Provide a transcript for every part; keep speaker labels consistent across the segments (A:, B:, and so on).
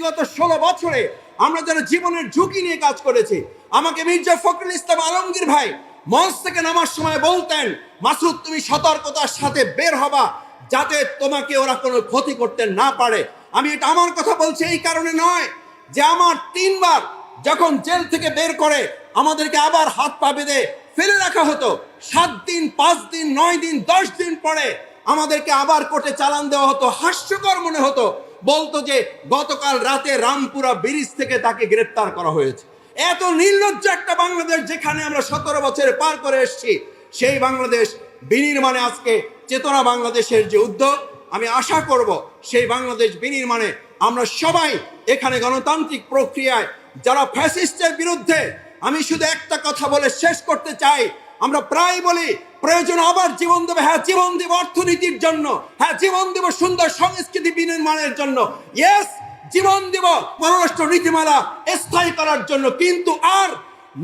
A: বিগত ষোলো বছরে আমরা যারা জীবনের ঝুঁকি নিয়ে কাজ করেছি। আমাকে মির্জা ফখরুল ইসলাম আলমগীর ভাই মঞ্চ থেকে নামার সময় বলতেন, মাসুদ, তুমি সতর্কতার সাথে বের হবা যাতে তোমাকে ওরা কোনো ক্ষতি করতে না পারে। আমি এটা আমার কথা বলছি এই কারণে নয় যে আমার তিনবার যখন জেল থেকে বের করে আমাদেরকে আবার হাত পা বেঁধে ফেলে রাখা হতো, সাত দিন, পাঁচ দিন, নয় দিন, দশ দিন পরে আমাদেরকে আবার কোর্টে চালান দেওয়া হতো, হাস্যকর মনে হতো। বলতো যে গতকাল রাতে রামপুরা ব্রিজ থেকে তাকে গ্রেপ্তার করা হয়েছে। এত নির্লজ্জ একটা বাংলাদেশ যেখানে আমরা সতেরো বছরে পার করে এসেছি, সেই বাংলাদেশ বিনির্মাণে আজকে চেতনা বাংলাদেশের যে উদ্যোগ, আমি আশা করব সেই বাংলাদেশ বিনির্মাণে আমরা সবাই এখানে গণতান্ত্রিক প্রক্রিয়ায় যারা ফ্যাসিস্টের বিরুদ্ধে, আমি শুধু একটা কথা বলে শেষ করতে চাই আমরা প্রায় বলি, প্রয়োজন আবার জীবন দেবে। হ্যাঁ জীবন দেব অর্থনীতির জন্য। হ্যাঁ জীবন দেব সুন্দর সংস্কৃতি বিনির্মাণের জন্য। ইয়েস জীবন দেব পররাষ্ট্র নীতিমালা স্থায়ী করার জন্য। কিন্তু আর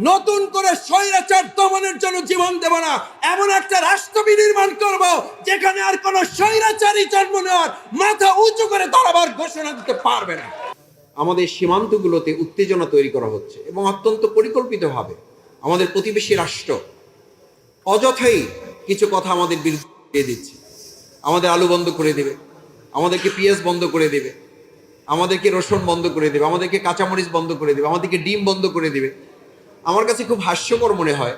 A: নতুন করে স্বৈরাচার দমনের জন্য জীবন দেব না। এমন একটা রাষ্ট্র বিনির্মাণ করব, যেখানে আর কোনো স্বৈরাচারী জন্ম নেওয়ার মাথা উঁচু করে দাঁড়াবার ঘোষণা দিতে পারবে না। আমাদের সীমান্তগুলোতে উত্তেজনা তৈরি করা হচ্ছে এবং অত্যন্ত পরিকল্পিতভাবে আমাদের প্রতিবেশী রাষ্ট্র অযথাই কিছু কথা আমাদের বিরুদ্ধে দিচ্ছে। আমাদের আলু বন্ধ করে দেবে, আমাদেরকে পিএস বন্ধ করে দেবে, আমাদেরকে রসুন বন্ধ করে দেবে, আমাদেরকে কাঁচামরিচ বন্ধ করে দেবে, আমাদেরকে ডিম বন্ধ করে দেবে। আমার কাছে খুব হাস্যকর মনে হয়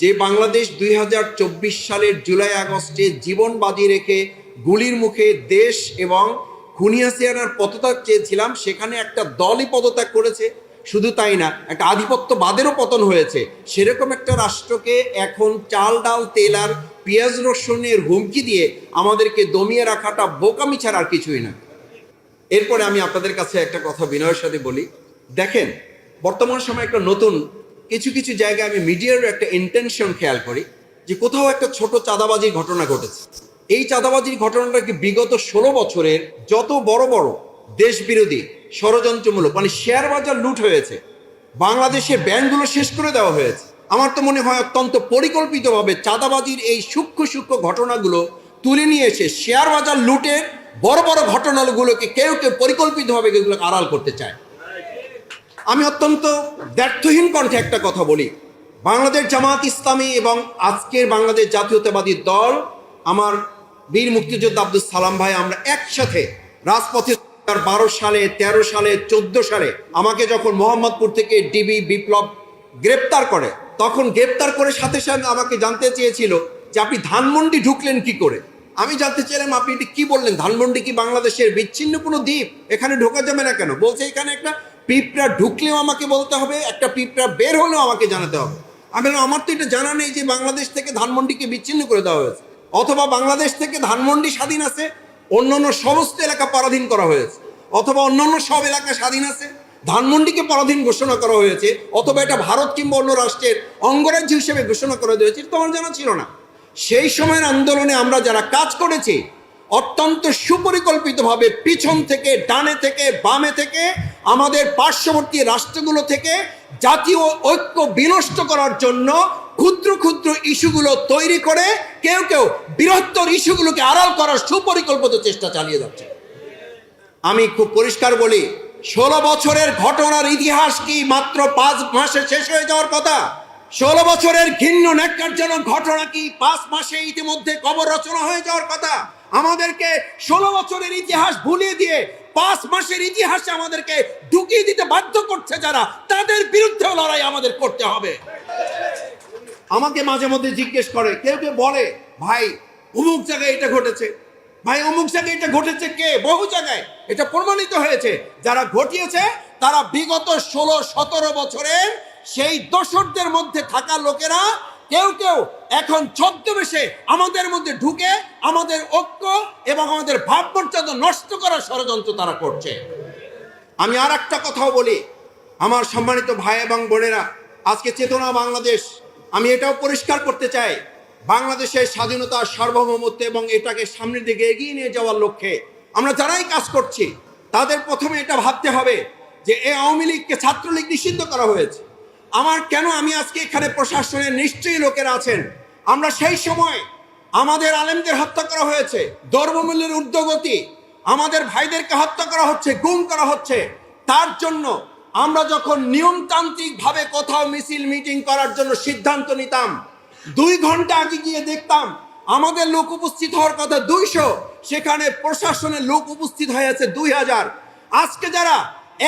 A: যে বাংলাদেশ দুই হাজার চব্বিশ সালের জুলাই আগস্টে জীবন বাজি রেখে গুলির মুখে দেশ এবং খুনিয়াসিয়ানার পদত্যাগ চেয়েছিলাম। সেখানে একটা দলই পদত্যাগ করেছে। শুধু তাই না, একটা আধিপত্যবাদেরও পতন হয়েছে। সেরকম একটা রাষ্ট্রকে এখন চাল, ডাল, তেল আর পেঁয়াজ রসুনের হুমকি দিয়ে আমাদেরকে দমিয়ে রাখাটা বোকামি ছাড়া আর কিছুই না। এরপরে আমি আপনাদের কাছে একটা কথা বিনয়ের সাথে বলি। দেখেন, বর্তমান সময় একটা নতুন, কিছু কিছু জায়গায় আমি মিডিয়ার একটা ইন্টেনশন খেয়াল করি যে কোথাও একটা ছোট চাঁদাবাজির ঘটনা ঘটেছে। এই চাঁদাবাজির ঘটনাটাকে বিগত ষোলো বছরের যত বড় বড় দেশ বিরোধী ষড়যন্ত্রমূলক মানে শেয়ার বাজার লুট হয়েছে। বাংলাদেশে ব্যাংকগুলো শেষ করে দেওয়া হয়েছে। আমার তো মনে হয় অত্যন্ত পরিকল্পিতভাবে চাঁদাবাজির এই সূক্ষ্ম সূক্ষ্ম ঘটনাগুলো তুলে নিয়ে এসে শেয়ার বাজার লুটের বড় বড় ঘটনাগুলোকে কেউ কেউ পরিকল্পিতভাবে এগুলোকে আড়াল করতে চায়। আমি অত্যন্ত ব্যর্থহীন কণ্ঠে একটা কথা বলি। বাংলাদেশ জামাত ইসলামী এবং আজকের বাংলাদেশ জাতীয়তাবাদী দল, আমার বীর মুক্তিযোদ্ধা আব্দুল সালাম ভাই, আমরা একসাথে রাজপথে বারো সালে ১৩ সালে, চোদ্দ সালে আমাকে যখন মোহাম্মদপুর থেকে ডিবি বিপ্লব গ্রেপ্তার করে, তখন গ্রেপ্তার করে সাথে সাথে আমাকে জানতে চেয়েছিল যে আপনি ধানমন্ডি ঢুকলেন কি করে? আমি জানতে চাইলাম, আপনি এটি কি বললেন? ধানমন্ডি কি বাংলাদেশের বিচ্ছিন্ন কোনো দ্বীপ? এখানে ঢোকা যাবে না কেন? বলছে, এখানে একটা পিঁপড়া ঢুকলেও আমাকে বলতে হবে, একটা পিঁপড়া বের হলেও আমাকে জানাতে হবে। আমি আমার তো এটা জানা নেই যে বাংলাদেশ থেকে ধানমন্ডিকে বিচ্ছিন্ন করে দেওয়া হয়েছে। অথবা বাংলাদেশ থেকে ধানমন্ডি স্বাধীন আছে অন্যান্য সমস্ত এলাকা পরাধীন করা হয়েছে। অথবা অন্যান্য সব এলাকা স্বাধীন আছে। ধানমন্ডিকে পরাধীন ঘোষণা করা হয়েছে। অথবা এটা ভারত কিংবা অন্য রাষ্ট্রের অঙ্গরাজ্য হিসেবে ঘোষণা করা হয়েছে, এটা তো জানা ছিল না। সেই সময়ের আন্দোলনে আমরা যারা কাজ করেছি, অত্যন্ত সুপরিকল্পিতভাবে পিছন থেকে, ডানে থেকে, বামে থেকে, আমাদের পার্শ্ববর্তী রাষ্ট্রগুলো থেকে জাতীয় ঐক্য বিনষ্ট করার জন্য ক্ষুদ্র ক্ষুদ্র ইস্যুগুলো তৈরি করে কেউ কেউ বৃহত্তর ইস্যুগুলোকে আড়াল করার সুপরিকল্পিত চেষ্টা চালিয়ে যাচ্ছে। আমি খুব পরিষ্কার বলি, ষোলো বছরের ঘটনার ইতিহাস কি মাত্র পাঁচ মাসে শেষ হয়ে যাওয়ার কথা? ষোলো বছরের ঘিন্ন ন্যাক্কারজনক ঘটনা কি পাঁচ মাসে ইতিমধ্যে কবর রচনা হয়ে যাওয়ার কথা? আমাদেরকে ষোলো বছরের ইতিহাস ভুলিয়ে দিয়ে পাঁচ মাসের ইতিহাসে আমাদেরকে ঢুকিয়ে দিতে বাধ্য করছে যারা, তাদের বিরুদ্ধেও লড়াই আমাদের করতে হবে। আমাকে মাঝে মধ্যে জিজ্ঞেস করে, কেউ কেউ বলে, ভাই, অমুক জায়গায় এটা ঘটেছে। ভাই, অমুক জায়গায় এটা ঘটেছে কে? বহু জায়গায়। এটা প্রমাণিত হয়েছে। যারা ঘটিয়েছে, তারা বিগত ষোলো, সতেরো বছরের সেই দোসরদের মধ্যে থাকা লোকেরা, কেউ কেউ এখন ছদ্মবেশে আমাদের মধ্যে ঢুকে আমাদের ঐক্য এবং আমাদের ভাবমর্যাদা নষ্ট করার ষড়যন্ত্র তারা করছে। আমি আর একটা কথাও বলি। আমার সম্মানিত ভাই এবং বোনেরা, আজকে চেতনা বাংলাদেশ আমি এটাও পরিষ্কার করতে চাই, বাংলাদেশের স্বাধীনতা সার্বভৌমত্ব এবং এটাকে সামনের দিকে এগিয়ে নিয়ে যাওয়ার লক্ষ্যে আমরা যারাই কাজ করছি, তাদের প্রথমে এটা ভাবতে হবে যে এ আওয়ামী লীগকে ছাত্রলীগ নিষিদ্ধ করা হয়েছে। আমার কেন আমি আজকে এখানে প্রশাসনের নিশ্চয়ই লোকেরা আছেন? আমরা সেই সময় আমাদের আলেমদের হত্যা করা হয়েছে দ্রব্যমূল্যের ঊর্ধ্বগতি, আমাদের ভাইদেরকে হত্যা করা হচ্ছে, গুম করা হচ্ছে, তার জন্য আমরা যখন নিয়মতান্ত্রিক ভাবে কোথাও মিছিল, মিটিং করার জন্য সিদ্ধান্ত নিতাম, দুই ঘণ্টা আগে গিয়ে দেখতাম, আমাদের লোক উপস্থিত হওয়ার কথা দুইশো, সেখানে প্রশাসনের লোক উপস্থিত হয়েছে দুই হাজার। আজকে যারা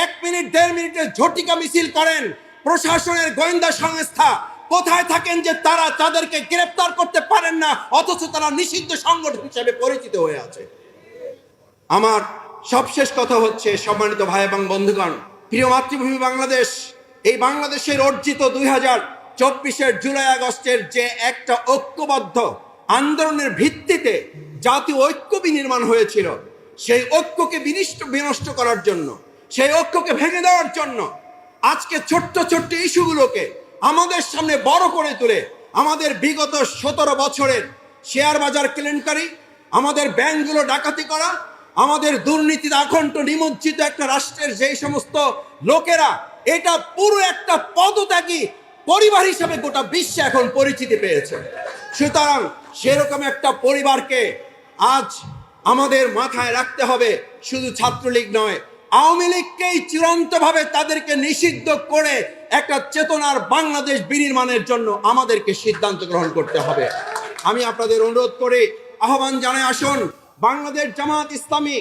A: এক মিনিট, দেড় মিনিটের ঝটিকা মিছিল করেন, প্রশাসনের গোয়েন্দা সংস্থা, কোথায় থাকেন যে তারা তাদেরকে গ্রেপ্তার করতে পারেন না, অথচ তারা নিষিদ্ধ সংগঠন হিসেবে পরিচিত হয়ে আছে। আমার সবশেষ কথা হচ্ছে, সম্মানিত ভাই এবং বন্ধুগণ প্রিয় মাতৃভূমি বাংলাদেশ, এই বাংলাদেশের অর্জিত দুই হাজার চব্বিশের জুলাই আগস্টের যে একটা ঐক্যবদ্ধ আন্দোলনের ভিত্তিতে জাতীয় ঐক্য বিনির্মাণ হয়েছিল, সেই ঐক্যকে বিনিষ্ট, বিনষ্ট করার জন্য, সেই ঐক্যকে ভেঙে দেওয়ার জন্য আজকে ছোট্ট ছোট্ট ইস্যুগুলোকে আমাদের সামনে বড় করে তুলে আমাদের বিগত সতেরো বছরের শেয়ার বাজার কেলেঙ্কারি, আমাদের ব্যাংকগুলো ডাকাতি করা আমাদের দুর্নীতিতে আকণ্ঠ নিমজ্জিত একটা রাষ্ট্রের যেই সমস্ত লোকেরা, এটা পুরো একটা পদত্যাগী পরিবার হিসেবে গোটা বিশ্বে এখন পরিচিতি পেয়েছে। সুতরাং সেরকম একটা পরিবারকে আজ আমাদের মাথায় রাখতে হবে, শুধু ছাত্রলীগ নয়, আওয়ামী লীগকেই চূড়ান্তভাবে তাদেরকে নিষিদ্ধ করে একটা চেতনার বাংলাদেশ বিনির্মাণের জন্য আমাদেরকে সিদ্ধান্ত গ্রহণ করতে হবে। আমি আপনাদের অনুরোধ করে, আহ্বান জানাই আসুন বাংলাদেশ জামাত ইসলামী,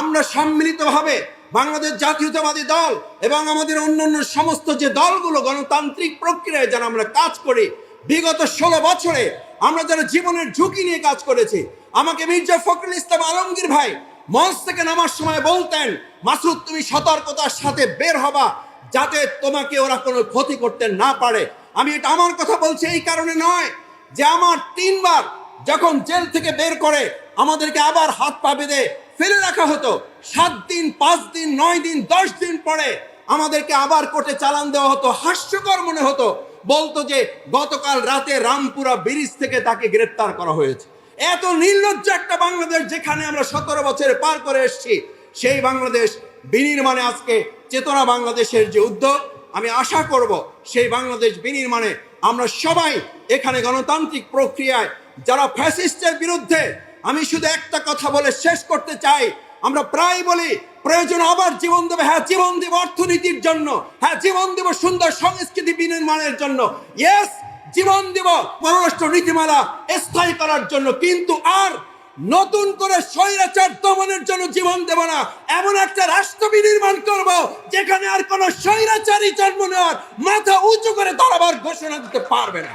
A: আমরা সম্মিলিতভাবে বাংলাদেশ জাতীয়তাবাদী দল এবং আমাদের অন্য অন্য সমস্ত যে দলগুলো, গণতান্ত্রিক প্রক্রিয়ায় যারা আমরা কাজ করি, বিগত ষোলো বছরে আমরা যারা জীবনের ঝুঁকি নিয়ে কাজ করেছি, আমাকে মির্জা ফখরুল ইসলাম আলমগীর ভাই মঞ্চ থেকে নামার সময় বলতেন, মাসুদ, তুমি সতর্কতার সাথে বের হবা যাতে তোমাকে ওরা কোনো ক্ষতি করতে না পারে। আমি এটা আমার কথা বলছি এই কারণে নয় যে আমার তিনবার যখন জেল থেকে বের করে আমাদেরকে আবার হাত পা বেঁধে ফেলে রাখা হতো। সাত দিন, পাঁচ দিন, নয় দিন, দশ দিন পরে আমাদেরকে আবার কোর্টে চালান দেওয়া হতো। হাস্যকর মনে হতো। বলতো যে, গতকাল রাতে রামপুরা ব্রিজ থেকে তাকে গ্রেপ্তার করা হয়েছে। এত নির্লজ্জ একটা বাংলাদেশ যেখানে আমরা সতেরো বছরে পার করে এসেছি, সেই বাংলাদেশ বিনির্মাণে আজকে চেতনা বাংলাদেশের যে উদ্যোগ আমি আশা করব সেই বাংলাদেশ বিনির্মাণে আমরা সবাই এখানে গণতান্ত্রিক প্রক্রিয়ায়, যারা ফ্যাসিস্টের বিরুদ্ধে আমি শুধু একটা কথা বলে শেষ করতে চাই। আমরা প্রায় বলি, প্রয়োজন আবার জীবন দেবে। হ্যাঁ জীবন দেব অর্থনীতির জন্য। হ্যাঁ জীবন দেব সুন্দর সংস্কৃতি বিনির্মাণের জন্য। ইয়েস জীবন দেব পররাষ্ট্র নীতিমালা স্থায়ী করার জন্য। কিন্তু আর নতুন করে স্বৈরাচার দমনের জন্য জীবন দেব না। এমন একটা রাষ্ট্র বিনির্মাণ করব, যেখানে আর কোনো স্বৈরাচারী জন্ম নেওয়ার মাথা উঁচু করে দাঁড়াবার ঘোষণা দিতে পারবে না।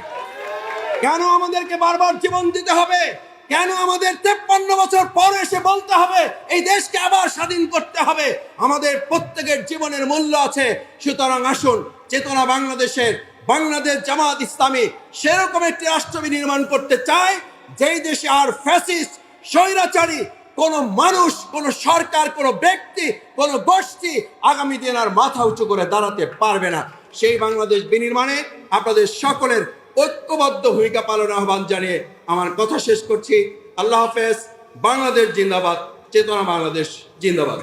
A: কেন আমাদেরকে বারবার জীবন দিতে হবে? কেন আমাদের তেপ্পান্ন বছর পর এসে বলতে হবে, এই দেশকে আবার স্বাধীন করতে হবে? আমাদের প্রত্যেকের জীবনের মূল্য আছে। সুতরাং আসুন, চেতনা বাংলাদেশের বাংলাদেশ জামাত ইসলামী সেরকম একটি রাষ্ট্র নির্মাণ করতে চায়, যেই দেশে আর ফ্যাসিস্ট স্বৈরাচারী কোন মানুষ, কোন সরকার, কোন ব্যক্তি, কোন গোষ্ঠী আগামী দিন আর মাথা উঁচু করে দাঁড়াতে পারবে না। সেই বাংলাদেশ বিনির্মাণে আপনাদের সকলের ঐক্যবদ্ধ ভূমিকা পালনের আহ্বান জানিয়ে আমার কথা শেষ করছি। আল্লাহ হাফেজ, বাংলাদেশ জিন্দাবাদ, চেতনা বাংলাদেশ জিন্দাবাদ।